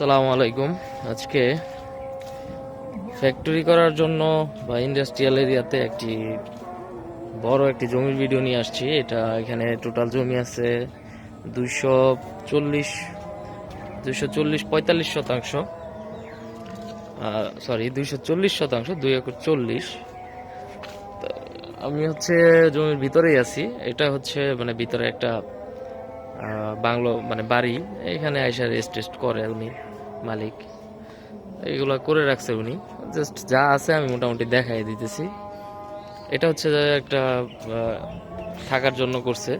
আসসালামু আলাইকুম। আজকে ফ্যাক্টরি করার জন্য বা ইন্ডাস্ট্রিয়াল এরিয়াতে একটি বড় একটি জমির ভিডিও নিয়ে আসছি। এটা এখানে টোটাল জমি আছে দুইশো চল্লিশ দুইশো চল্লিশ পঁয়তাল্লিশ শতাংশ। সরি দুইশো চল্লিশ শতাংশ, দুই একর চল্লিশ। আমি হচ্ছে জমির ভিতরেই আছি। এটা হচ্ছে মানে ভিতরে একটা বাংলো মানে বাড়ি। এখানে আইসা রেস্ট টেস্ট করে উনি। মালিক। এইগুলো করে রাখছে উনি। জাস্ট যা আছে আমি মোটামুটি দেখাই দিতেছি। এটা হচ্ছে একটা থাকার জন্য করছে।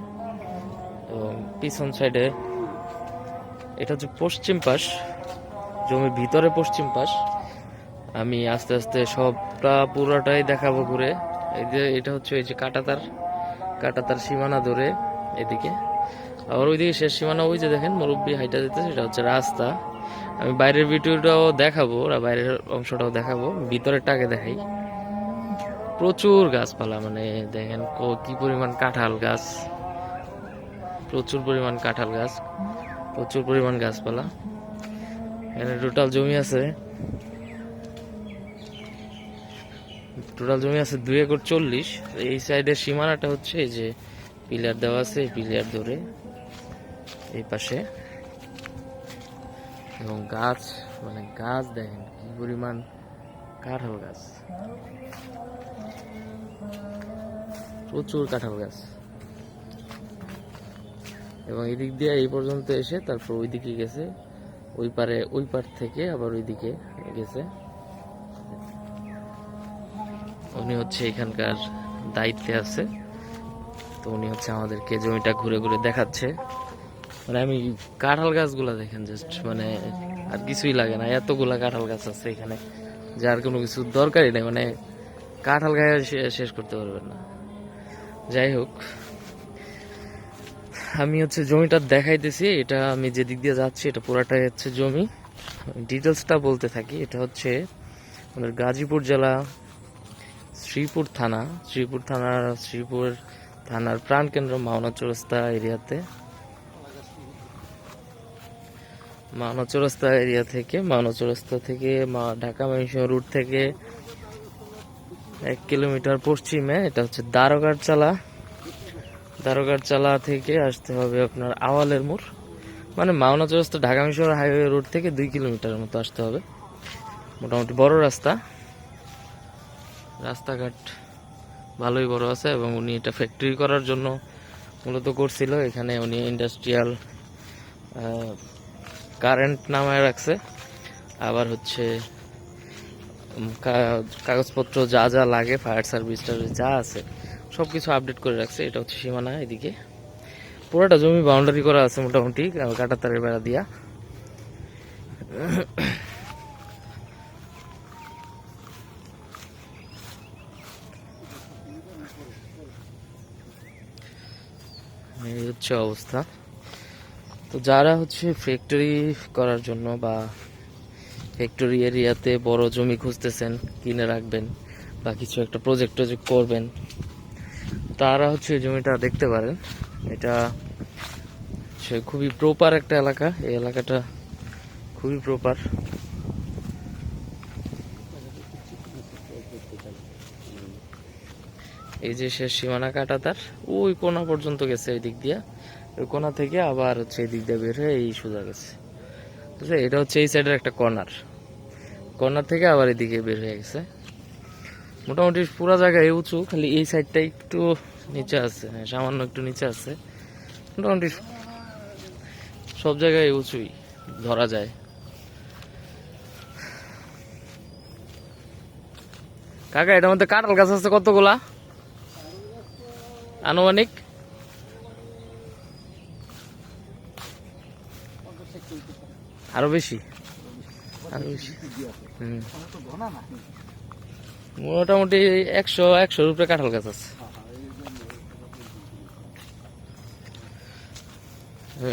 এবং পিছন সাইডে এটা হচ্ছে পশ্চিম পাশ। জমির ভিতরে পশ্চিম পাশ। আমি আস্তে আস্তে সবটা পুরোটাই দেখাবো ঘুরে। এই যে এটা হচ্ছে এই যে কাটাতার কাটাতার সীমানা ধরে এদিকে। আবার ওইদিকে শেষ সীমানা ওই যে দেখেন, মুরব্বী হাইটা দিতে সেটা হচ্ছে রাস্তা। আমি বাইরের ভিডিওটাও দেখাবো আর বাইরের অংশটাও দেখাবো ভিতরেরটাকে দেখাই। প্রচুর গাছপালা মানে দেখেন ক- পরিমাণ কাঁঠাল গাছ। প্রচুর পরিমাণ কাঁঠাল গাছ, প্রচুর পরিমাণ গাছপালা। এখানে টোটাল জমি আছে, টোটাল জমি আছে দুই একর চল্লিশ। এই সাইডের সীমানাটা হচ্ছে যে পিলার দেওয়া আছে পিলার ধরে এই পাশে। এবং গাছ মানে গাছ দেখেন, কি পরিমাণ কাঁঠাল গাছ। প্রচুর কাঁঠাল গাছ। এবং এই দিক দিয়ে এই পর্যন্ত এসে তারপর ওই দিকে গেছে। ওই পারে, ওই পার থেকে আবার ওই দিকে গেছে। উনি হচ্ছে এখানকার দায়িত্বে আছে। তো উনি হচ্ছে আমাদেরকে জমিটা ঘুরে ঘুরে দেখাচ্ছে। মানে আমি কাঁঠাল গাছগুলা দেখেন জাস্ট মানে আর কিছুই লাগে না। এতগুলা কাঁঠাল গাছ আছে এখানে যার কোনো কিছু দরকারই নেই। মানে কাঁঠাল গায়ে শেষ করতে পারবেন না। যাই হোক, আমি হচ্ছে জমিটা দেখাইতেছি। এটা আমি যে দিক দিয়ে যাচ্ছি, এটা পুরাটাই হচ্ছে জমি। ডিটেলসটা বলতে থাকি, এটা হচ্ছে আমাদের গাজীপুর জেলা, শ্রীপুর থানা। শ্রীপুর থানার শ্রীপুর থানার প্রাণকেন্দ্র মাওনা চৌরাস্তা এরিয়াতে। মাওনা চৌরাস্তা এরিয়া থেকে মাওনা চৌরাস্তা থেকে মা- ঢাকা ময়মনসিংহ রুট থেকে এক কিলোমিটার পশ্চিমে, এটা হচ্ছে দ্বারকার চালা দ্বারকার চালা থেকে আসতে হবে আপনার আওয়ালের মোড়। মানে মাওনা চৌরাস্তা ঢাকা মিশর হাইওয়ে রোড থেকে দুই কিলোমিটার মতো আসতে হবে। মোটামুটি বড় রাস্তা। রাস্তাঘাট ভালোই বড় আছে এবং উনি এটা ফ্যাক্টরি করার জন্য মূলত করছিল। এখানে উনি ইন্ডাস্ট্রিয়াল কারেন্ট নামায় রাখছে। আবার হচ্ছে কাগজপত্র যা যা লাগে ফায়ার সার্ভিস যা আছে সব কিছু আপডেট করে রাখছে। এটা হচ্ছে সীমানা এদিকে। পুরোটা জমি বাউন্ডারি করা আছে মোটামুটি কাটাতারের বেড়া দিয়া। এই হচ্ছে অবস্থা। তো যারা হচ্ছে ফ্যাক্টরি করার জন্য বা ফ্যাক্টরি এরিয়াতে বড় জমি খুঁজতেছেন, কিনে রাখবেন বা কিছু একটা প্রজেক্ট টজেক্ট করবেন, তারা হচ্ছে এই জমিটা দেখতে পারেন। এটা সে খুবই প্রপার একটা এলাকা। এই এলাকাটা খুবই প্রপার এই যে সে সীমানা কাটা তার, ওই কোনা পর্যন্ত গেছে এই দিক দিয়া। কোনা থেকে আবার হচ্ছে এই দিয়ে বের হয়ে এই সোজা গেছে। বুঝলে? এটা হচ্ছে এই সাইডের একটা কর্নার কর্নার থেকে আবার এদিকে বের হয়ে গেছে। মোটামুটি পুরো জায়গায় উঁচু, খালি এই সাইডটা একটু নিচে আছে হ্যাঁ সামান্য একটু নিচে আছে। মোটামুটি সব জায়গায় উঁচুই, ধরা যায়। কাকা, এটার মধ্যে কাঁঠাল গাছ আছে কতগুলা? আনুমানিক? আরও বেশি? আরও বেশি। মোটামুটি একশো, একশোর উপরে কাঁঠাল গাছ আছে।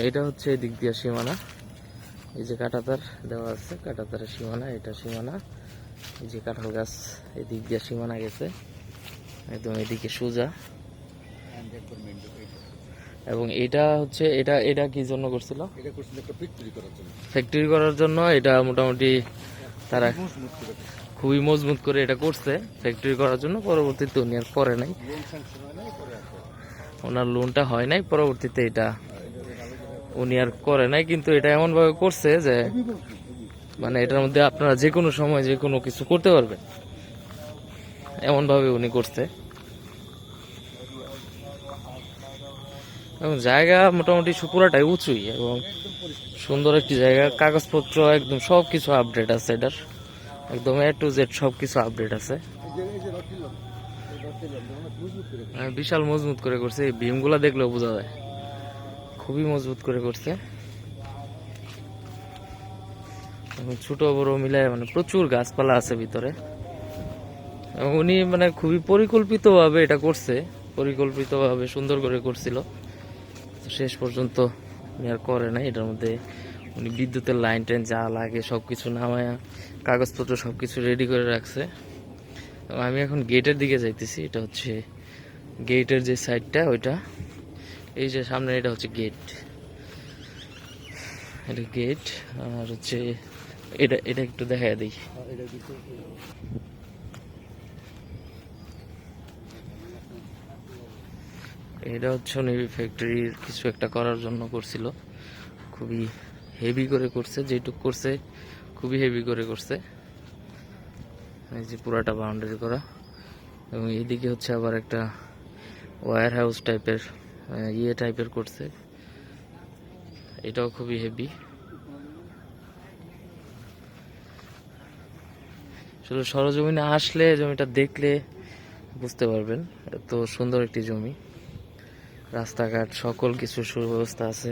এটা হচ্ছে এই দিক দিয়ে সীমানা। এই যে কাঁটাতার দেওয়া আছে কাঁটাতারের সীমানা, এটা সীমানা। এই যে কাঁঠাল গাছ এই দিক দিয়ে সীমানা গেছে, একদম এদিকে সোজা। এবং এটা হচ্ছে এটা এটা কি জন্য করছিল? এটা করছিল একটা ফ্যাক্টরি করার জন্য। ফ্যাক্টরি করার জন্য এটা মোটামুটি তারা খুবই মজবুত করে এটা। করছে। ফ্যাক্টরি করার জন্য পরবর্তীতে উনি আর করে নাই। ওনার লোনটা হয় নাই পরবর্তীতে এটা উনি আর করে নাই। কিন্তু এটা এমন ভাবে করছে যে মানে এটার মধ্যে আপনারা যে কোনো সময় যে কোনো কিছু করতে পারবেন। এমন ভাবে উনি করছে। এবং জায়গা মোটামুটি পুরাটাই উঁচুই এবং সুন্দর একটি জায়গা। কাগজপত্র একদম সব কিছু আপডেট আছে এটার। একদম এ টু জেড সব কিছু আপডেট আছে। হ্যাঁ, বিশাল মজবুত করে করছে। এই ভীমগুলা দেখলেও বোঝা যায়। খুবই মজবুত করে করছে। ছোট বড় মিলায় মানে প্রচুর গাছপালা আছে ভিতরে। উনি মানে খুবই পরিকল্পিতভাবে এটা করছে। পরিকল্পিতভাবে সুন্দর করে করছিল। শেষ পর্যন্ত আর করে নাই। এটার মধ্যে উনি বিদ্যুতের লাইন টাইন যা লাগে সব কিছু নামায়া কাগজপত্র সব কিছু রেডি করে রাখছে। আমি এখন গেটের দিকে যাইতেছি। এটা হচ্ছে গেটের যে সাইডটা ওইটা। এই যে সামনে এটা হচ্ছে গেট এটা গেট আর হচ্ছে এটা এটা একটু দেখা দিই। এটা হচ্ছে নেভি ফ্যাক্টরির কিছু একটা করার জন্য করছিল। খুবই হেভি করে করছে, যেটুক করছে খুবই হেভি করে করছে। এই যে পুরাটা বাউন্ডারি করা। এবং এইদিকে হচ্ছে আবার একটা ওয়্যার হাউস টাইপের ইয়ে টাইপের করছে। এটাও খুবই হেভি শুধু সরজমিনে আসলে জমিটা দেখলে বুঝতে পারবেন, এত সুন্দর একটি জমি। রাস্তাঘাট, সকল কিছু সুব্যবস্থা আছে।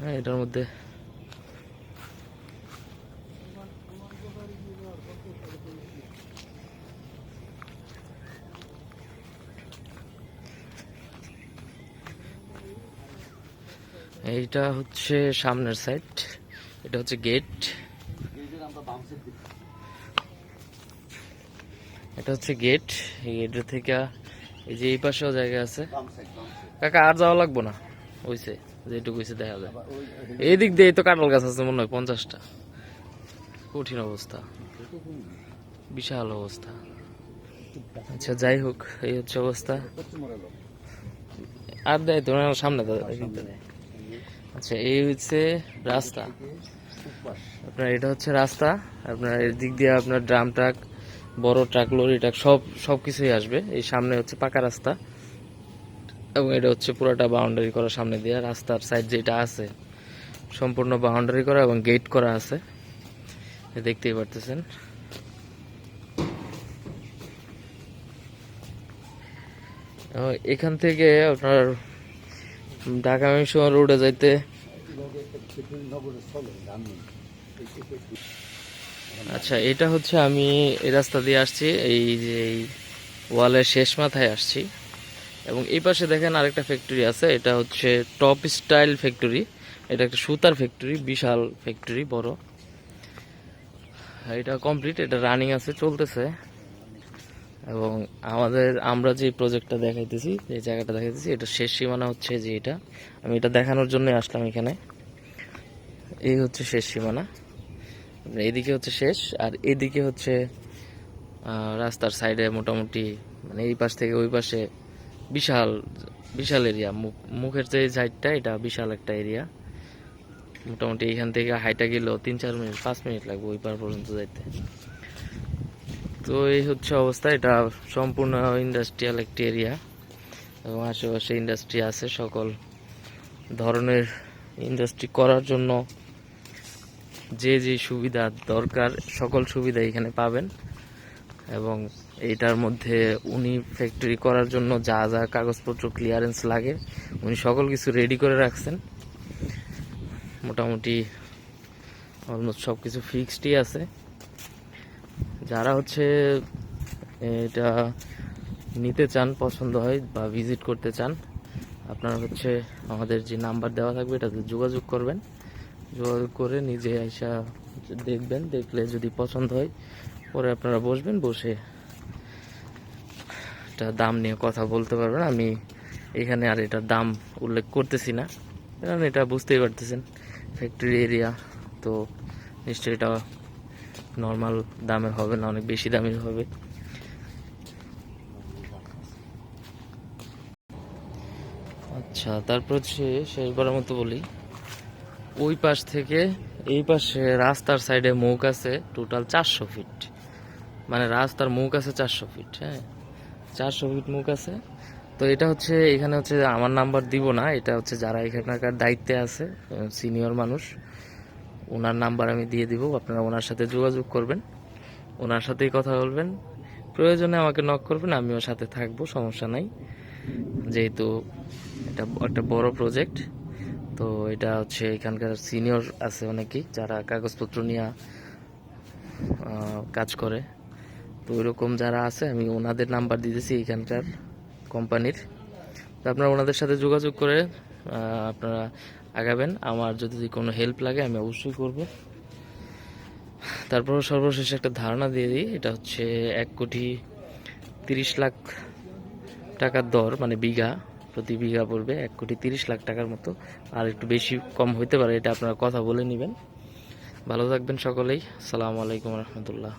হ্যাঁ এটার মধ্যে এইটা হচ্ছে সামনের সাইড এটা হচ্ছে গেট এই যে আমরা বাম সাইড দিচ্ছি এটা হচ্ছে গেট এই গেটের থেকে এই যে এই পাশেও জায়গা আছে। কাকা, আর যাওয়া লাগবো না? ওইছে যেটুকু হইছে দেখা যায় এই দিক দিয়ে তো কাঁঠাল গাছ আছে মনে হয়, পঞ্চাশটা। কঠিন অবস্থা। বিশাল অবস্থা। আচ্ছা যাই হোক, এই হচ্ছে অবস্থা। আর দেয় তো সামনে আচ্ছা এই হচ্ছে রাস্তা। আপনার এটা হচ্ছে রাস্তা। আপনার এর দিক দিয়ে আপনার ড্রাম ট্রাক। বড় ট্রাক, লরি ট্রাক, সব সব কিছুই আসবে। এই সামনে হচ্ছে পাকা রাস্তা এবং এটা হচ্ছে পুরোটা বাউন্ডারি করা সামনে দিয়ে। রাস্তার সাইড যেটা আছে, সম্পূর্ণ বাউন্ডারি করা এবং গেট করা আছে। দেখতেই পারতেছেন। এখান থেকে আপনার ঢাকা মিশন রোডে যাইতে আচ্ছা এটা হচ্ছে আমি এই রাস্তা দিয়ে আসছি, এই যে এই ওয়ালের শেষ মাথায় আসছি। এবং এই পাশে দেখেন আরেকটা ফ্যাক্টরি আছে, এটা হচ্ছে টপ স্টাইল ফ্যাক্টরি এটা একটা সুতার ফ্যাক্টরি বিশাল ফ্যাক্টরি বড়। এটা কমপ্লিট এটা রানিং আছে, চলতেছে। এবং আমাদের, আমরা যে প্রজেক্টটা দেখাইতেছি, যে জায়গাটা দেখাইতেছি, এটা শেষ সীমানা হচ্ছে যে এটা। আমি এটা দেখানোর জন্য আসলাম এখানে। এই হচ্ছে শেষ সীমানা। আপনার এদিকে হচ্ছে শেষ, আর এদিকে হচ্ছে রাস্তার সাইডে মোটামুটি মানে এই পাশ থেকে ওই পাশে বিশাল বিশাল এরিয়া মুখের যে সাইডটা এটা বিশাল একটা এরিয়া মোটামুটি এখান থেকে হাইটা গেলেও তিন চার মিনিট পাঁচ মিনিট লাগবে ওই পার পর্যন্ত যাইতে। তো এই হচ্ছে অবস্থা, এটা সম্পূর্ণ ইন্ডাস্ট্রিয়াল একটি এরিয়া এবং আশেপাশে ইন্ডাস্ট্রি আছে, সকল ধরনের ইন্ডাস্ট্রি করার জন্য যে যে সুবিধা দরকার, সকল সুবিধা এখানে পাবেন। এবং এইটার মধ্যে উনি ফ্যাক্টরি করার জন্য যা যা কাগজপত্র ক্লিয়ারেন্স লাগে, উনি সকল কিছু রেডি করে রাখছেন। মোটামুটি অলমোস্ট সব কিছু ফিক্সডই আছে। যারা হচ্ছে এটা নিতে চান, পছন্দ হয় বা ভিজিট করতে চান, আপনারা হচ্ছে আমাদের যে নাম্বার দেওয়া থাকবে, এটাতে যোগাযোগ করবেন। যোগাযোগ করে নিজে আইসা দেখবেন, দেখলে যদি পছন্দ হয়, পরে আপনারা বসবেন, বসে এটা দাম নিয়ে কথা বলতে পারবেন। আমি এখানে আর এটার দাম উল্লেখ করতেছি না। কারণ এটা বুঝতেই পারতেছেন ফ্যাক্টরি এরিয়া তো নিশ্চয়ই এটা নর্মাল দামের হবে না, অনেক বেশি দামের হবে। আচ্ছা তারপর হচ্ছে শেষবারের মতো বলি। ওই পাশ থেকে এই পাশে রাস্তার সাইডে মুখ আছে টোটাল চারশো ফিট। মানে রাস্তার মুখ আছে চারশো ফিট হ্যাঁ? চারশো ফিট মুখ আছে। তো এটা হচ্ছে, এখানে হচ্ছে আমার নাম্বার দিব না, এটা হচ্ছে যারা এখানকার দায়িত্বে আছে সিনিয়র মানুষ, ওনার নাম্বার আমি দিয়ে দিব, আপনারা ওনার সাথে যোগাযোগ করবেন, ওনার সাথেই কথা বলবেন। প্রয়োজনে আমাকে নক করবেন, আমিও সাথে থাকব, সমস্যা নাই। যেহেতু এটা একটা বড় প্রজেক্ট তো এটা হচ্ছে এখানকার সিনিয়র আছে অনেকেই, যারা কাগজপত্র নিয়ে কাজ করে। তো ওইরকম যারা আছে, আমি ওনাদের নাম্বার দিতেছি এখানকার কোম্পানির তো আপনারা ওনাদের সাথে যোগাযোগ করে আপনারা আগাবেন। আমার যদি কোনো হেল্প লাগে, আমি অবশ্যই করব। তারপর সর্বশেষ একটা ধারণা দিয়ে দিই, এটা হচ্ছে এক কোটি তিরিশ লাখ টাকার দর মানে বিঘা। প্রতি বিঘা পড়বে এক কোটি তিরিশ লাখ টাকার মতো। আর একটু বেশি কম হইতে পারে, এটা আপনারা কথা বলে নেবেন। ভালো থাকবেন সকলেই। সালামু আলাইকুম রহমতুল্লাহ।